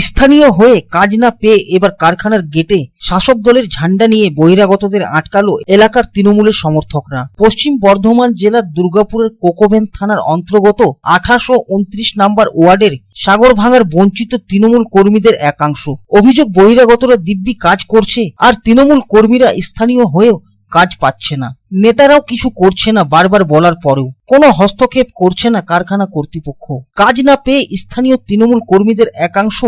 স্থানীয় হয়ে কাজ না পেয়ে এবার কারখানার গেটে শাসক দলের ঝান্ডা নিয়ে বহিরাগতদের আটকালো এলাকার তৃণমূলের সমর্থকরা। পশ্চিম বর্ধমান জেলার দুর্গাপুরের কোকোভেন থানার অন্তর্গত আঠাশো উনত্রিশ নাম্বার ওয়ার্ডের সাগরভাঙার বঞ্চিত তৃণমূল কর্মীদের একাংশ। অভিযোগ, বহিরাগতরা দিব্যি কাজ করছে আর তৃণমূল কর্মীরা স্থানীয় হয়েও কাজ পাচ্ছে না। নেতারাও কিছু করছে না বারবার বলার পরেও। কোনো হস্তক্ষেপ করছে না কারখানা কর্তৃপক্ষ। কাজ না পেয়ে স্থানীয় তৃণমূল কর্মীদের একাংশ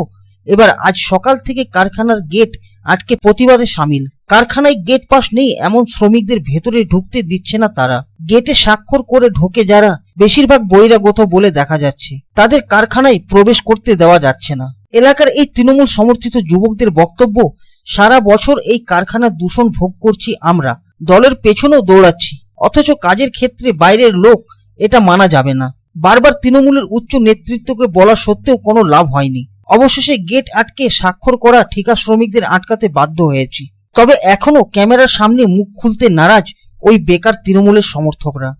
এবার আজ সকাল থেকে কারখানার গেট আটকে প্রতিবাদে সামিল। কারখানায় গেট পাস নেই, এমন শ্রমিকদের ভেতরে ঢুকতে দিচ্ছে না তারা। গেটে স্বাক্ষর করে ঢোকে যারা, বেশিরভাগ বহিরাগত বলে দেখা যাচ্ছে। তাদের কারখানায় প্রবেশ করতে দেওয়া যাচ্ছে না। এলাকার এই তৃণমূল সমর্থিত যুবকদের বক্তব্য, সারা বছর এই কারখানা দূষণ ভোগ করছি আমরা। দলের পেছনেও দৌড়াচ্ছি। অথচ কাজের ক্ষেত্রে বাইরের লোক, এটা মানা যাবে না। বারবার তৃণমূলের উচ্চ নেতৃত্বকে বলা সত্ত্বেও কোনো লাভ হয়নি। অবশেষে গেট আটকে স্বাক্ষর করা ঠিকা শ্রমিকদের আটকাতে বাধ্য হয়েছি। তবে এখনও ক্যামেরার সামনে মুখ খুলতে নারাজ ওই বেকার তৃণমূলের সমর্থকরা।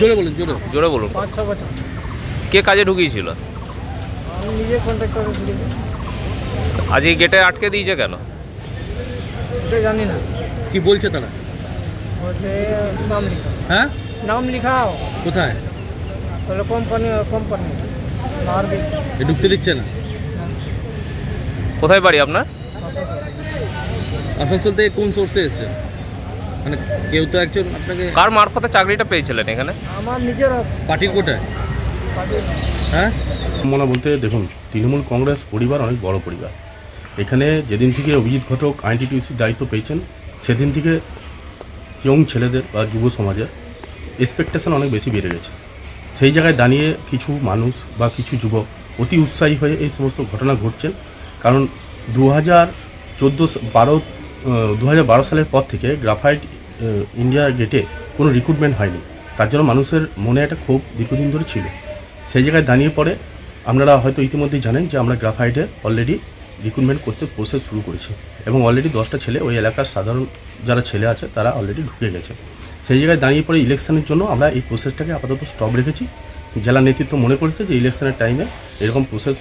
জোরে বলুন জোরে। জোরে বলুন। কে কাজে ঢুকিয়েছিল? আমি নিজে কন্ট্যাক্ট করে দিয়েছি আজ এই গেটে আটকে দিয়েছে কেন? জানি না। কি বলছে তারা? নাম লিখাও। হ্যাঁ? নাম লিখাও। কোথায়? কোম্পানি কোম্পানি ঢুকতে দিচ্ছে না কোথায় বাড়ি আপনার? আসানসোল থেকে কোন সোর্সে এসছে মানে কেউ তো একজন আপনাকে কার মারফতে চাকরিটা পেয়েছিলেন এখানে? আমার নিজের পার্টির কোটায়? হ্যাঁ? মনে বলতে দেখুন তৃণমূল কংগ্রেস পরিবার অনেক বড় পরিবার। এখানে যেদিন থেকে অভিজিৎ ঘটক আইনটিটিউসির দায়িত্ব পেয়েছেন সেদিন থেকে ইয়ং ছেলেদের বা যুব সমাজের এক্সপেকটেশন অনেক বেশি বেড়ে গেছে। সেই জায়গায় দাঁড়িয়ে কিছু মানুষ বা কিছু যুবক অতি উৎসাহী হয়ে এই সমস্ত ঘটনা ঘটছেন। কারণ দু হাজার চোদ্দ বারো দু হাজার বারো সালের পর থেকে গ্রাফাইট ইন্ডিয়া গেটে কোনো রিক্রুটমেন্ট হয়নি। তার জন্য মানুষের মনে একটা ক্ষোভ দীর্ঘদিন ধরে ছিল। সেই জায়গায় দাঁড়িয়ে পরে আপনারা হয়তো ইতিমধ্যেই জানেন যে আমরা গ্রাফাইটে অলরেডি রিক্রুটমেন্ট করতে প্রসেস শুরু করেছি। এবং অলরেডি দশটা ছেলে ওই এলাকার সাধারণ যারা ছেলে আছে তারা অলরেডি ঢুকে গেছে। সেই জায়গায় দাঁড়িয়ে পরে ইলেকশনের জন্য আমরা এই প্রসেসটাকে আপাতত স্টপ রেখেছি। জেলা নেতৃত্ব মনে করেছে যে ইলেকশনের টাইমে এরকম প্রসেস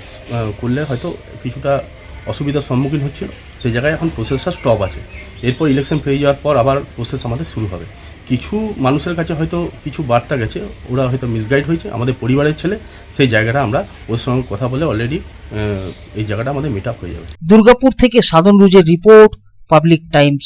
করলে হয়তো কিছুটা অসুবিধার সম্মুখীন হচ্ছিল সেই জায়গায় এখন প্রসেসটা স্টপ আছে। এরপর ইলেকশন পেয়ে যাওয়ার পর আবার প্রসেস আমাদের শুরু হবে। কিছু মানুষের কাছে হয়তো কিছু বার্তা গেছে, ওরা হয়তো মিসগাইড হয়েছে। আমাদের পরিবারের ছেলে, সেই জায়গাটা আমরা ওর সঙ্গে কথা বলে অলরেডি এই জায়গাটা আমাদের মিট আপ হয়ে যাবে। দুর্গাপুর থেকে সাধন রুজের রিপোর্ট পাবলিক টাইমস